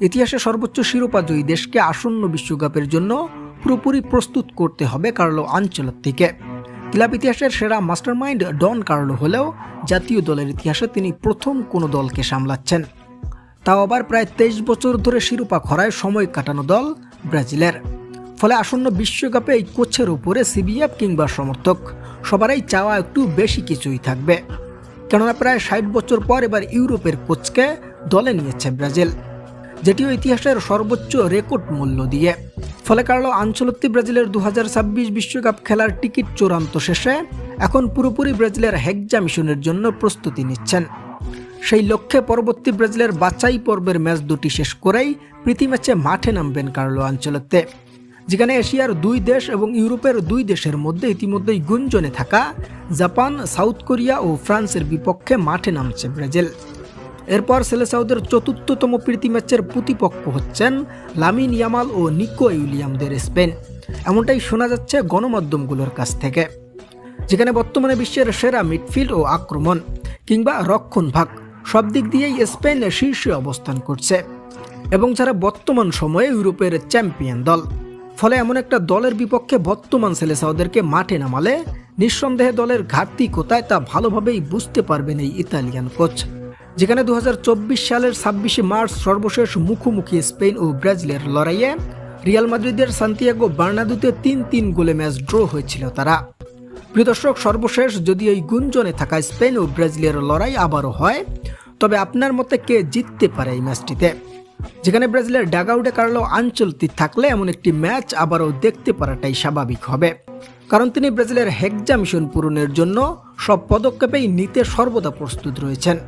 ইতিহাসে সর্বোচ্চ শিরোপা জয়ী দেশকে আসন্ন বিশ্বকাপের জন্য পুরোপুরি প্রস্তুত করতে হবে কার্লো আঞ্চলত্তিকে। ক্লাব ইতিহাসের সেরা মাস্টারমাইন্ড ডন কার্লো হলেও জাতীয় দলের ইতিহাসে তিনি প্রথম কোনো দলকে সামলাচ্ছেন। তাও আবার প্রায় তেইশ বছর ধরে শিরোপা খরায় সময় কাটানো দল ব্রাজিলের। ফলে আসন্ন বিশ্বকাপে এই কোচের উপরে সিবিএফ কিংবা সমর্থক, সবারই চাওয়া একটু বেশি কিছুই থাকবে। কেননা প্রায় ষাট বছর পর এবার ইউরোপের কোচকে দলে নিয়েছে ব্রাজিল। যেটিও ইতিহাসের সর্বোচ্চ রেকর্ড মূল্য দিয়ে। ফলে কার্লো আঞ্চলত্তি ব্রাজিলের দু বিশ্বকাপ খেলার টিকিট চূড়ান্ত শেষে এখন পুরোপুরি ব্রাজিলের হেগজা মিশনের জন্য প্রস্তুতি নিচ্ছেন। সেই লক্ষ্যে পরবর্তী ব্রাজিলের বাছাই পর্বের ম্যাচ দুটি শেষ করেই প্রীতি ম্যাচে মাঠে নামবেন কার্লো আঞ্চলত্তে। যেখানে এশিয়ার দুই দেশ এবং ইউরোপের দুই দেশের মধ্যে ইতিমধ্যেই গুঞ্জনে থাকা জাপান, সাউথ কোরিয়া ও ফ্রান্সের বিপক্ষে মাঠে নামছে ব্রাজিল। এরপর সেলেসাউদের চতুর্থতম প্রীতি ম্যাচের প্রতিপক্ষ হচ্ছেন লামিন ইয়ামাল ও নিকো উইলিয়ামদের স্পেন। এমনটাই শোনা যাচ্ছে গণমাধ্যমগুলোর কাছ থেকে। যেখানে বর্তমানে বিশ্বের সেরা মিডফিল্ড ও আক্রমণ কিংবা রক্ষণ ভাগ সব দিক দিয়েই স্পেন শীর্ষে অবস্থান করছে। এবং যারা বর্তমান সময়ে ইউরোপের চ্যাম্পিয়ন দল, ফলে এমন একটা দলের বিপক্ষে বর্তমান সেলেসাওদেরকে মাঠে নামালে নিঃসন্দেহে দলের ঘাটতি কোথায় তা ভালোভাবেই বুঝতে পারবেন এই ইতালিয়ান কোচ। যেখানে দু হাজার চব্বিশ সালের ছাব্বিশে মার্চ সর্বশেষ মুখোমুখি স্পেন ও ব্রাজিলের লড়াইয়ে রিয়াল মাদ্রিদের সান্তিয়াগো বার্নাদুতে তিন তিন গোলে ম্যাচ ড্র হয়েছিল তারা। প্রিয় দর্শক, সর্বশেষ যদি এই গুঞ্জনে থাকা স্পেন ও ব্রাজিলের লড়াই আবারও হয়, তবে আপনার মতে কে জিততে পারে এই ম্যাচটিতে? যেখানে ব্রাজিলের ডাগাউডে কার্লো আঞ্চলতি থাকলে এমন একটি ম্যাচ আবারও দেখতে পারাটাই স্বাভাবিক হবে। কারণ তিনি ব্রাজিলের হেগজা মিশন পূরণের জন্য সব পদক্ষেপেই নিতে সর্বদা প্রস্তুত রয়েছেন।